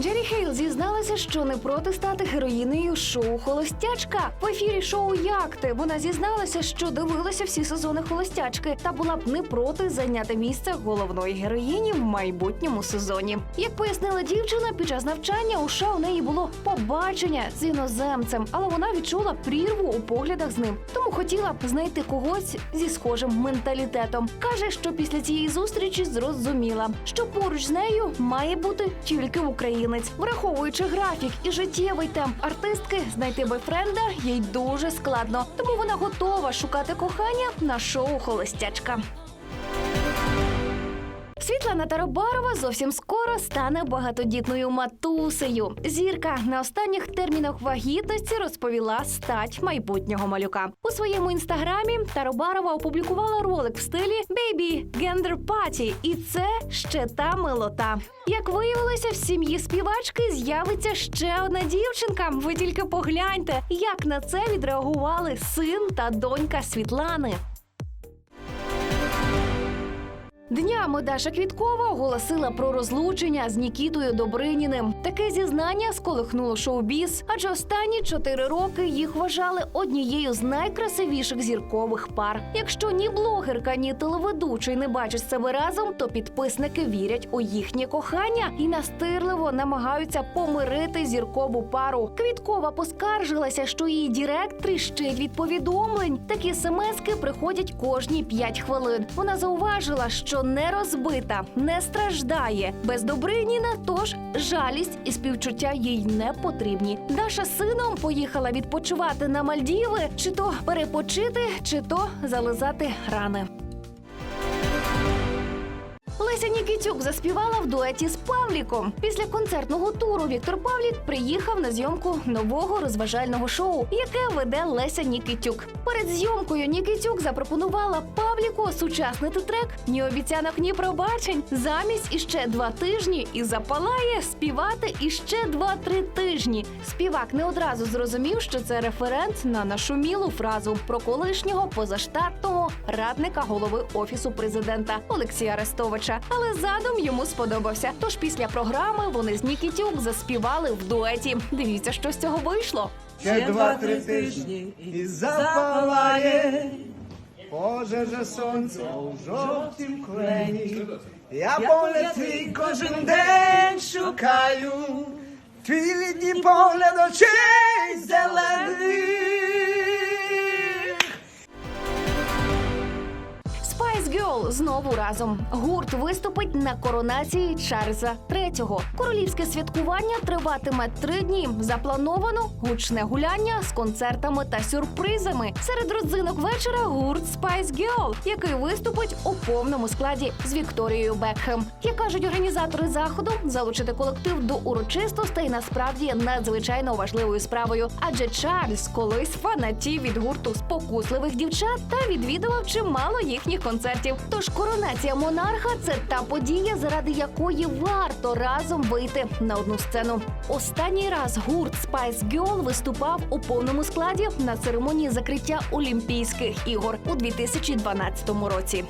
Jenny Хейл зізналася, що не проти стати героїнею шоу Холостячка. В ефірі шоу Як ти вона зізналася, що дивилася всі сезони холостячки та була б не проти зайняти місце головної героїні в майбутньому сезоні. Як пояснила дівчина, під час навчання у шоу у неї було побачення з іноземцем, але вона відчула прірву у поглядах з ним, тому хотіла б знайти когось зі схожим менталітетом. каже, що після цієї зустрічі зрозуміла, що поруч з нею має бути тільки українець, враховуючи графік і життєвий темп артистки, знайти бойфренда їй дуже складно, тому вона готова шукати кохання на шоу Холостячка. Світлана Таробарова зовсім скоро стане багатодітною матусею. Зірка на останніх термінах вагітності розповіла стать майбутнього малюка. У своєму інстаграмі Таробарова опублікувала ролик в стилі Baby Gender Party. І це ще та милота. Як виявилося, в сім'ї співачки з'явиться ще одна дівчинка. Ви тільки погляньте, як на це відреагували син та донька Світлани. Днями Даша Квіткова оголосила про розлучення з Нікітою Добриніним. Таке зізнання сколихнуло шоу-біз, адже останні чотири роки їх вважали однією з найкрасивіших зіркових пар. Якщо ні блогерка, ні телеведучий не бачать себе разом, то підписники вірять у їхнє кохання і настирливо намагаються помирити зіркову пару. Квіткова поскаржилася, що її дірект тріщить від повідомлень. Такі смски приходять кожні п'ять хвилин. Вона зауважила, що не розбита, не страждає. Без Добриніна, тож жалість і співчуття їй не потрібні. Даша з сином поїхала відпочивати на Мальдіви, чи то перепочити, чи то зализати рани. Леся Нікітюк заспівала в дуеті з Павліком. Після концертного туру Віктор Павлік приїхав на зйомку нового розважального шоу, яке веде Леся Нікітюк. Перед зйомкою Нікітюк запропонувала Павліку осучаснити трек ні обіцянок, ні пробачень. Замість іще два тижні і запалає співати іще два-три тижні. Співак не одразу зрозумів, що це референт на нашумілу фразу про колишнього позаштатного радника голови офісу президента Олексія Арестовича. Але задум йому сподобався. Тож після програми вони з Нікітюк заспівали в дуеті. Дивіться, що з цього вийшло. Ще два-три тижні і запалає пожежа сонця у жовтім клені. Я погляд твій кожен день шукаю, твій літній погляд очей зелених. Girl знову разом. Гурт виступить на коронації Чарльза III. Королівське святкування триватиме три дні. Заплановано гучне гуляння з концертами та сюрпризами. Серед родзинок вечора гурт Spice Girl, який виступить у повному складі з Вікторією Бекхем. Як кажуть організатори заходу, залучити колектив до урочистостей насправді надзвичайно важливою справою. Адже Чарльз колись фанатів від гурту спокусливих дівчат та відвідував чимало їхніх концертів. Тож коронація монарха це та подія, заради якої варто разом вийти на одну сцену. Останній раз гурт Spice Girl виступав у повному складі на церемонії закриття Олімпійських ігор у 2012 році.